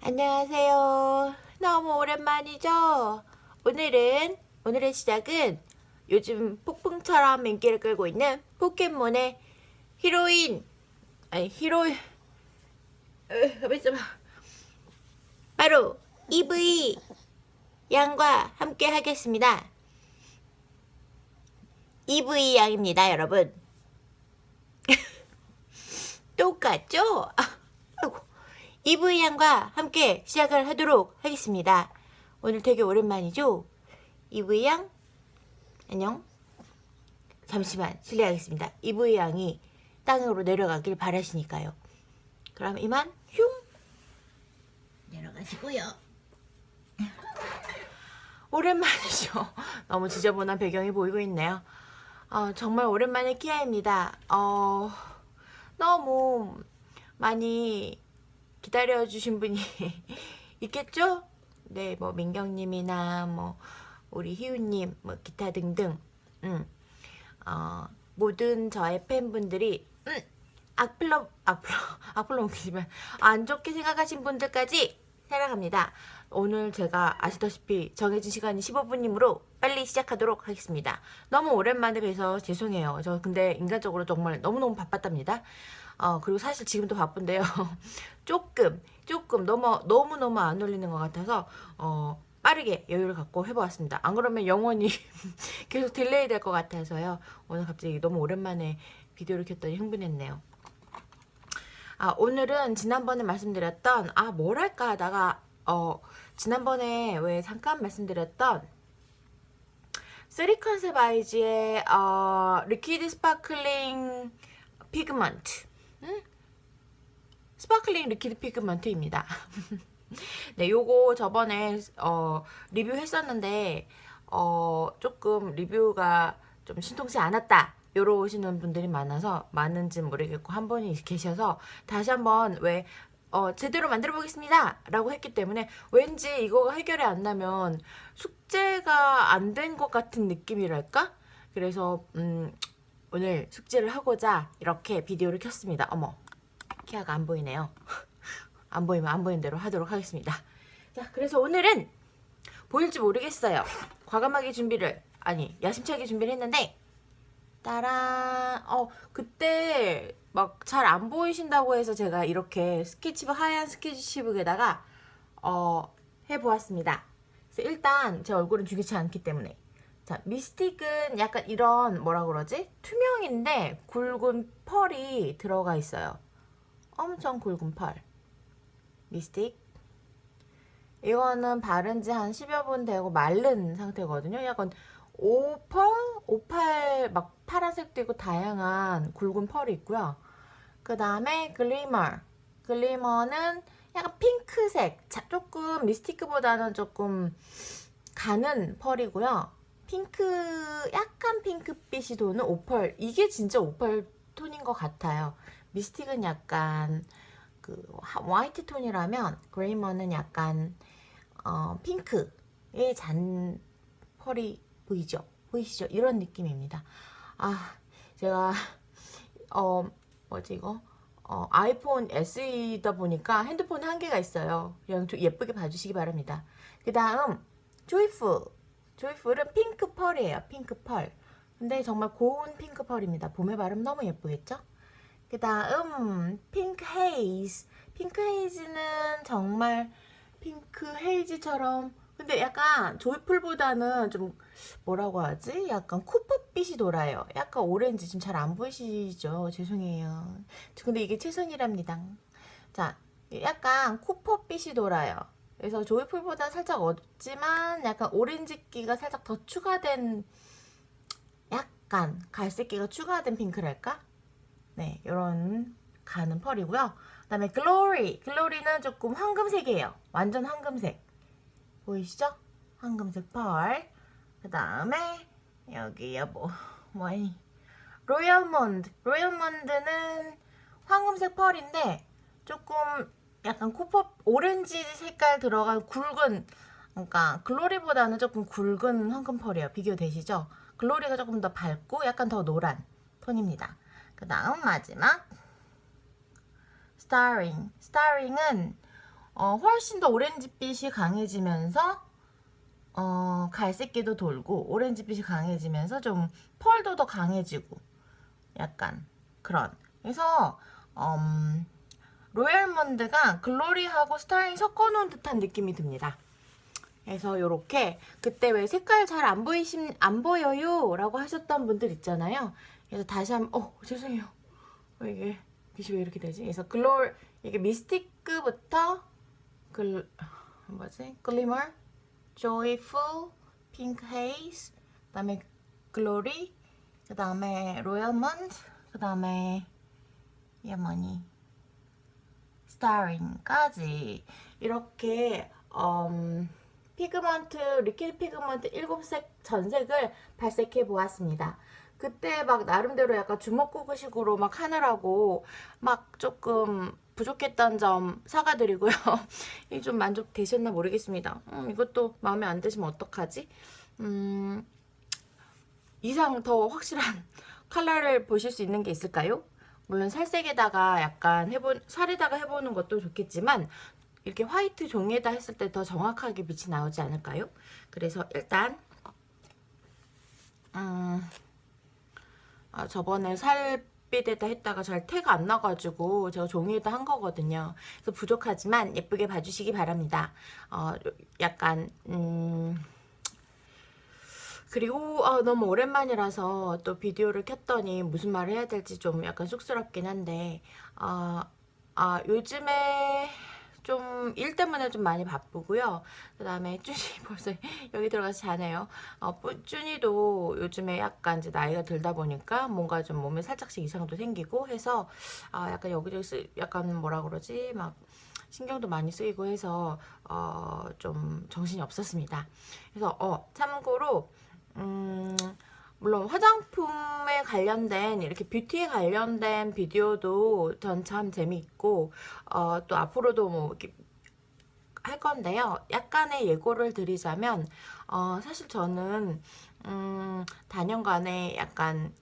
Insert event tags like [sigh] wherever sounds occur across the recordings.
안녕하세요. 너무 오랜만이죠? 오늘은, 오늘의 시작은 요즘 폭풍처럼 인기를 끌고 있는 포켓몬의 히로인, 아니, 히로인, 있어봐. 바로 EV 양과 함께 하겠습니다. EV 양입니다, 여러분. [laughs] 똑같죠? EV 양과 함께 시작을 하도록 하겠습니다. 오늘 되게 오랜만이죠? 양, 안녕. 잠시만 실례하겠습니다. EV 양이 땅으로 내려가길 바라시니까요. 그럼 이만 흉 내려가시고요. 오랜만이죠. [laughs] 너무 지저분한 배경이 보이고 있네요. 어, 정말 오랜만에 키아입니다. 어, 너무 많이 기다려주신 분이 [laughs] 있겠죠? 네, 뭐, 민경님이나, 뭐, 우리 희우님, 뭐, 기타 등등, 음, 어, 모든 저의 팬분들이, 음, 악플러, 악플러, [laughs] 악플러 옮기지만, 안 좋게 생각하신 분들까지 사랑합니다. 오늘 제가 아시다시피 정해진 시간이 15분이므로 빨리 시작하도록 하겠습니다. 너무 오랜만에 뵈서 죄송해요. 저 근데 인간적으로 정말 너무너무 바빴답니다. 어, 그리고 사실 지금도 바쁜데요. [laughs] 조금, 조금 너무, 너무너무 안 올리는 것 같아서, 어, 빠르게 여유를 갖고 해보았습니다. 안 그러면 영원히 [laughs] 계속 딜레이 될 것 같아서요. 오늘 갑자기 너무 오랜만에 비디오를 켰더니 흥분했네요. 아, 오늘은 지난번에 말씀드렸던, 아, 뭘 할까 하다가, 어, 지난번에 왜 잠깐 말씀드렸던, 쓰리 컨셉 아이즈의, 어, 리퀴드 스파클링 피그먼트. 응? 스파클링 리퀴드 피그먼트입니다. [laughs] 네, 요거 저번에, 어, 리뷰했었는데, 어, 조금 리뷰가 좀 신통치 않았다. 요러 오시는 분들이 많아서 많은지 모르겠고 한 분이 계셔서 다시 한번 왜 어, 제대로 만들어 보겠습니다. 라고 했기 때문에 왠지 이거가 해결이 안 나면 숙제가 안 된 것 같은 느낌이랄까? 그래서 음, 오늘 숙제를 하고자 이렇게 비디오를 켰습니다. 어머, 키아가 안 보이네요. [laughs] 안 보이면 안 보이는 대로 하도록 하겠습니다. 자, 그래서 오늘은 보일지 모르겠어요. 과감하게 준비를 아니 야심차게 준비를 했는데 따란 어 그때 막 잘 안 보이신다고 해서 제가 이렇게 스케치북 하얀 스케치북에다가 어 해보았습니다. 그래서 일단 제 얼굴은 죽이지 않기 때문에 자 미스틱은 약간 이런 뭐라 그러지 투명인데 굵은 펄이 들어가 있어요. 엄청 굵은 펄 미스틱 이거는 바른 지 한 10여 분 되고 마른 상태거든요. 약간 오펄? 오팔 막 파란색도 있고 다양한 굵은 펄이 있고요. 그 다음에 글리머. 글리머는 약간 핑크색. 자, 조금 미스티크보다는 조금 가는 펄이고요. 핑크, 약간 핑크빛이 도는 오펄. 이게 진짜 오펄 톤인 것 같아요. 미스틱은 약간 그 화이트 톤이라면 그레이머는 약간 어, 핑크의 잔 펄이 보이죠? 보이시죠? 이런 느낌입니다. 아, 제가 어 뭐지 이거? 어, 아이폰 SE다 보니까 핸드폰 한 개가 있어요. 그냥 좀 예쁘게 봐주시기 바랍니다. 그 다음 조이풀. 조이풀은 핑크 펄이에요. 핑크 펄. 근데 정말 고운 핑크 펄입니다. 봄에 바르면 너무 예쁘겠죠? 그 다음 핑크 헤이즈. 핑크 헤이즈는 정말 핑크 헤이즈처럼 근데 약간 조이풀보다는 좀 뭐라고 하지? 약간 쿠퍼빛이 돌아요. 약간 오렌지 지금 잘 안 보이시죠? 죄송해요. 근데 이게 최선이랍니다. 자, 약간 쿠퍼빛이 돌아요. 그래서 조이풀보다 살짝 어지만 약간 오렌지기가 살짝 더 추가된 약간 갈색기가 추가된 핑크랄까? 네, 이런 가는 펄이고요. 그 다음에 글로리. 글로리는 조금 황금색이에요. 완전 황금색. 보이시죠? 황금색 펄. 그 다음에 여기요 뭐 뭐니? 로얄몬드. 로얄몬드는 황금색 펄인데 조금 약간 코퍼 오렌지 색깔 들어간 굵은 그러니까 글로리보다는 조금 굵은 황금 펄이에요. 비교되시죠? 글로리가 조금 더 밝고 약간 더 노란 톤입니다. 그 다음 마지막 스타링. 스타링은 어, 훨씬 더 오렌지빛이 강해지면서 어, 갈색기도 돌고 오렌지빛이 강해지면서 좀 펄도 더 강해지고 약간 그런 그래서 음, 로얄몬드가 글로리하고 스타일링 섞어놓은 듯한 느낌이 듭니다. 그래서 요렇게 그때 왜 색깔 잘 안 보이심 안 보여요 라고 하셨던 분들 있잖아요. 그래서 다시 한번 어 죄송해요. 어, 이게 빛이 왜 이렇게 되지? 그래서 글로 이게 미스티크부터 글 뭐지? 글리머, 조이풀, 핑크 헤이즈, 그다음에 글로리, 그다음에 로얄몬드, 그다음에 이게 뭐니? 스타링까지 이렇게 음, 피그먼트 리퀴드 피그먼트 7색 전색을 발색해 보았습니다. 그때 막 나름대로 약간 주먹구구식으로 막 하느라고 막 조금 부족했던 점 사과드리고요. [laughs] 이 좀 만족되셨나 모르겠습니다. 음, 이것도 마음에 안 드시면 어떡하지? 음, 이상 더 확실한 [laughs] 컬러를 보실 수 있는 게 있을까요? 물론 살색에다가 약간 해본 살에다가 해보는 것도 좋겠지만 이렇게 화이트 종이에다 했을 때 더 정확하게 빛이 나오지 않을까요? 그래서 일단 음, 아, 저번에 살 빛에다 했다가 잘 태가 안 나가지고 제가 종이에다 한 거거든요. 그래서 부족하지만 예쁘게 봐주시기 바랍니다. 어, 약간 음, 그리고 아, 너무 오랜만이라서 또 비디오를 켰더니 무슨 말을 해야 될지 좀 약간 쑥스럽긴 한데 아, 아 요즘에 좀 일 때문에 좀 많이 바쁘고요. 그 다음에 쭈니 [laughs] 벌써 여기 들어가서 자네요. 어, 뿌- 쭈니도 요즘에 약간 이제 나이가 들다 보니까 뭔가 좀 몸에 살짝씩 이상도 생기고 해서 아, 약간 여기저기 쓰, 약간 뭐라 그러지 막 신경도 많이 쓰이고 해서 어, 좀 정신이 없었습니다. 그래서 어, 참고로 음, 물론 화장품에 관련된 이렇게 뷰티에 관련된 비디오도 전 참 재미있고 어, 또 앞으로도 뭐 이렇게 할 건데요. 약간의 예고를 드리자면 어, 사실 저는 음, 단연간에 약간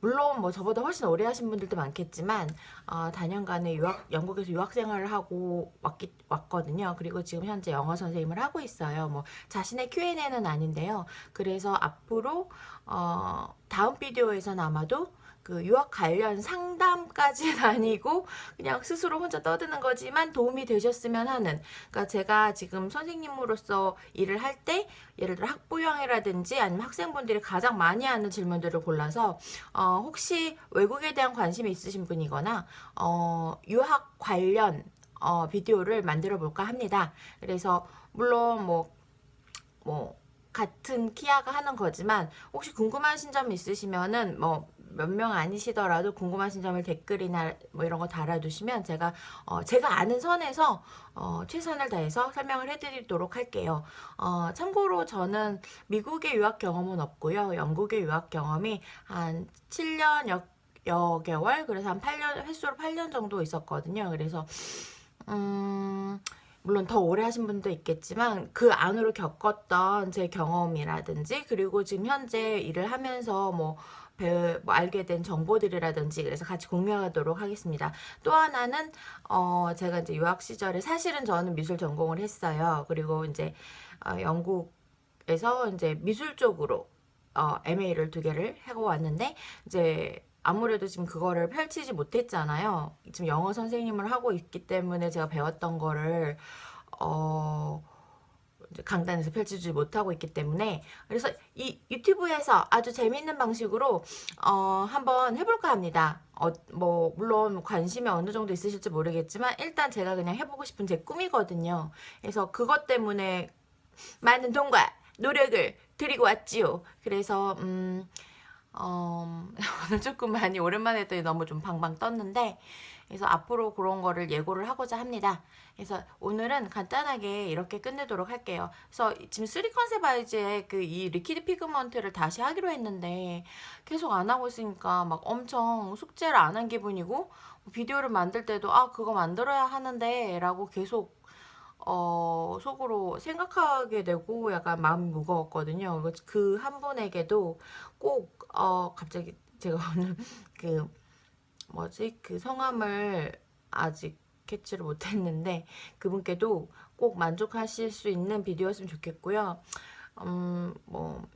물론 뭐 저보다 훨씬 오래 하신 분들도 많겠지만 어, 단연간에 유학 영국에서 유학 생활을 하고 왔기, 왔거든요. 그리고 지금 현재 영어 선생님을 하고 있어요. 뭐 자신의 Q&A는 아닌데요. 그래서 앞으로 어, 다음 비디오에서는 아마도 그 유학 관련 상담까지는 [laughs] 아니고 그냥 스스로 혼자 떠드는 거지만 도움이 되셨으면 하는 그러니까 제가 지금 선생님으로서 일을 할 때 예를 들어 학부형이라든지 아니면 학생분들이 가장 많이 하는 질문들을 골라서 어, 혹시 외국에 대한 관심이 있으신 분이거나 어, 유학 관련 어, 비디오를 만들어 볼까 합니다. 그래서 물론 뭐뭐 같은 키아가 하는 거지만 혹시 궁금하신 점 있으시면은 뭐 몇 명 아니시더라도 궁금하신 점을 댓글이나 뭐 이런 거 달아두시면 제가 어 제가 아는 선에서 어 최선을 다해서 설명을 해드리도록 할게요. 어 참고로 저는 미국의 유학 경험은 없고요. 영국의 유학 경험이 한 7년 여, 여 개월 그래서 한 8년 횟수로 8년 정도 있었거든요. 그래서 음 물론 더 오래 하신 분도 있겠지만 그 안으로 겪었던 제 경험이라든지 그리고 지금 현재 일을 하면서 뭐, 배, 뭐 알게 된 정보들이라든지 그래서 같이 공유하도록 하겠습니다. 또 하나는 어 제가 이제 유학 시절에 사실은 저는 미술 전공을 했어요. 그리고 이제 어, 영국에서 이제 미술 쪽으로 어, MA를 두 개를 하고 왔는데 이제 아무래도 지금 그거를 펼치지 못했잖아요. 지금 영어 선생님을 하고 있기 때문에 제가 배웠던 거를 어 강단에서 펼치지 못하고 있기 때문에 그래서 이 유튜브에서 아주 재미있는 방식으로 어 한번 해볼까 합니다. 어 뭐 물론 관심이 어느 정도 있으실지 모르겠지만 일단 제가 그냥 해보고 싶은 제 꿈이거든요. 그래서 그것 때문에 많은 돈과 노력을 들이고 왔지요. 그래서 음, 어, [laughs] 오늘 조금 많이 오랜만에 했더니 너무 좀 방방 떴는데 그래서 앞으로 그런 거를 예고를 하고자 합니다. 그래서 오늘은 간단하게 이렇게 끝내도록 할게요. 그래서 지금 쓰리 컨셉 아이즈의 그 이 리퀴드 피그먼트를 다시 하기로 했는데 계속 안 하고 있으니까 막 엄청 숙제를 안 한 기분이고 비디오를 만들 때도 아 그거 만들어야 하는데 라고 계속 어, 속으로 생각하게 되고 약간 마음이 무거웠거든요. 그 한 분에게도 꼭, 어, 갑자기 제가 [laughs] 오늘 그, 뭐지, 그 성함을 아직 캐치를 못했는데 그분께도 꼭 만족하실 수 있는 비디오였으면 좋겠고요. 음, 뭐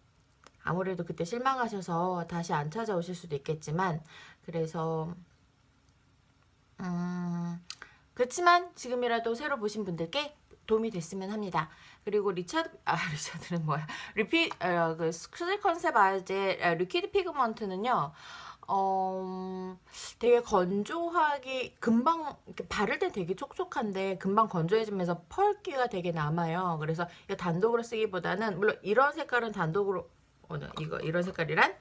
아무래도 그때 실망하셔서 다시 안 찾아오실 수도 있겠지만 그래서 음, 그렇지만 지금이라도 새로 보신 분들께 도움이 됐으면 합니다. 그리고 리차드 아 [laughs] 리차드는 뭐야? 리피 어, 그 스크릴 컨셉 아재 아, 리퀴드 피그먼트는요. 어, 음, 되게 건조하게 금방 바를 때 되게 촉촉한데 금방 건조해지면서 펄기가 되게 남아요. 그래서 이거 단독으로 쓰기보다는 물론 이런 색깔은 단독으로 어, 네, 이거 이런 색깔이란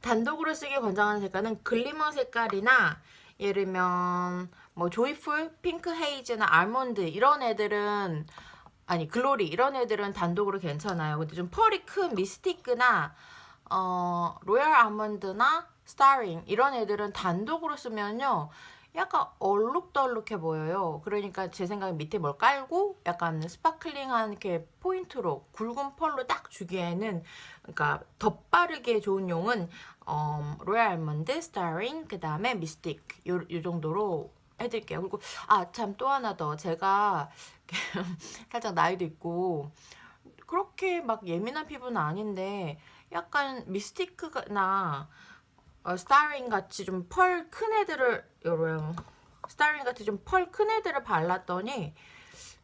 단독으로 쓰기 권장하는 색깔은 글리머 색깔이나 예를 들면 뭐 조이풀, 핑크 헤이즈나 알몬드 이런 애들은 아니 글로리 이런 애들은 단독으로 괜찮아요. 근데 좀 펄이 큰 미스티크나 어 로얄 아몬드나 스타링 이런 애들은 단독으로 쓰면요. 약간 얼룩덜룩해 보여요. 그러니까 제 생각에 밑에 뭘 깔고 약간 스파클링한 이렇게 포인트로 굵은 펄로 딱 주기에는 그러니까 더 빠르게 좋은 용은 어, 로얄 알몬드, 스타링, 그 다음에 미스틱 요, 요 정도로 해드릴게요. 그리고 아 참 또 하나 더 제가 [laughs] 살짝 나이도 있고 그렇게 막 예민한 피부는 아닌데 약간 미스티크나 어, 스타링 같이 좀 펄 큰 애들을 요런 스타링 같이 좀 펄 큰 애들을 발랐더니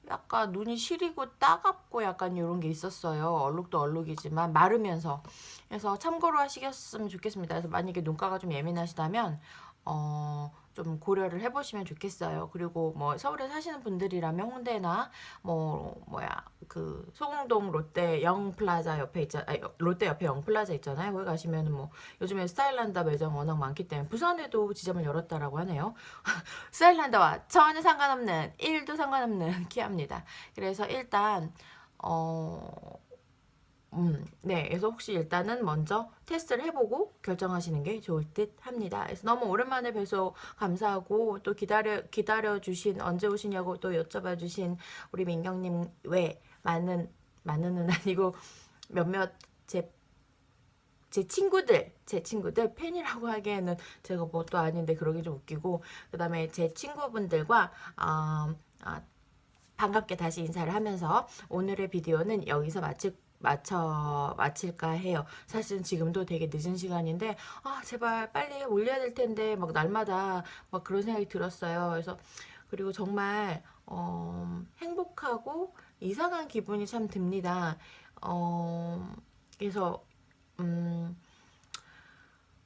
약간 눈이 시리고 따갑고 약간 이런 게 있었어요. 얼룩도 얼룩이지만 마르면서. 그래서 참고로 하시겠으면 좋겠습니다. 그래서 만약에 눈가가 좀 예민하시다면 어, 좀 고려를 해보시면 좋겠어요. 그리고 뭐 서울에 사시는 분들이라면 홍대나 뭐 뭐야 그 소공동 롯데 영플라자 옆에 있잖아 롯데 옆에 영플라자 있잖아요. 거기 가시면은 뭐 요즘에 스타일란다 매장 워낙 많기 때문에 부산에도 지점을 열었다라고 하네요. [laughs] 스타일란다와 전혀 상관없는 1도 상관없는 [laughs] 키아입니다. 그래서 일단 어 음, 네. 그래서 혹시 일단은 먼저 테스트를 해보고 결정하시는 게 좋을 듯 합니다. 그래서 너무 오랜만에 뵈서 감사하고 또 기다려, 기다려주신, 언제 오시냐고 또 여쭤봐 주신 우리 민경님 외 많은, 많은은 [laughs] 아니고 몇몇 제, 제 친구들, 제 친구들 팬이라고 하기에는 제가 뭐또 아닌데 그러기 좀 웃기고 그 다음에 제 친구분들과 어, 아, 반갑게 다시 인사를 하면서 오늘의 비디오는 여기서 마칠 마쳐 마칠까 해요. 사실은 지금도 되게 늦은 시간인데 아 제발 빨리 올려야 될 텐데 막 날마다 막 그런 생각이 들었어요. 그래서 그리고 정말 어, 행복하고 이상한 기분이 참 듭니다. 어, 그래서 음.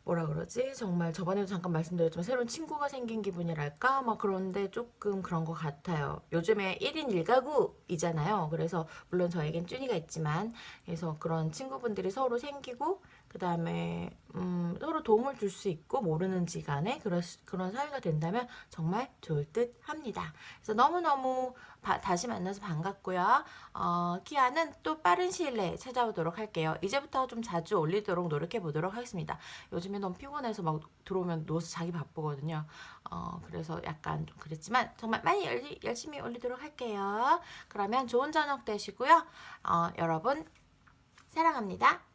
뭐라 그러지? 정말 저번에도 잠깐 말씀드렸지만 새로운 친구가 생긴 기분이랄까? 막 그런데 조금 그런 것 같아요. 요즘에 1인 1가구이잖아요. 그래서 물론 저에겐 쭈니가 있지만 그래서 그런 친구분들이 서로 생기고 그 다음에 음, 서로 도움을 줄 수 있고 모르는지 간에 그런, 그런 사이가 된다면 정말 좋을 듯 합니다. 그래서 너무너무 바, 다시 만나서 반갑고요. 어, 키아는 또 빠른 시일 내에 찾아오도록 할게요. 이제부터 좀 자주 올리도록 노력해 보도록 하겠습니다. 요즘에 너무 피곤해서 막 들어오면 누워서 자기 바쁘거든요. 어, 그래서 약간 좀 그랬지만 정말 많이 열리, 열심히 올리도록 할게요. 그러면 좋은 저녁 되시고요. 어, 여러분 사랑합니다.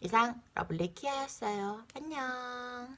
이상 러블리 키아였어요. 안녕.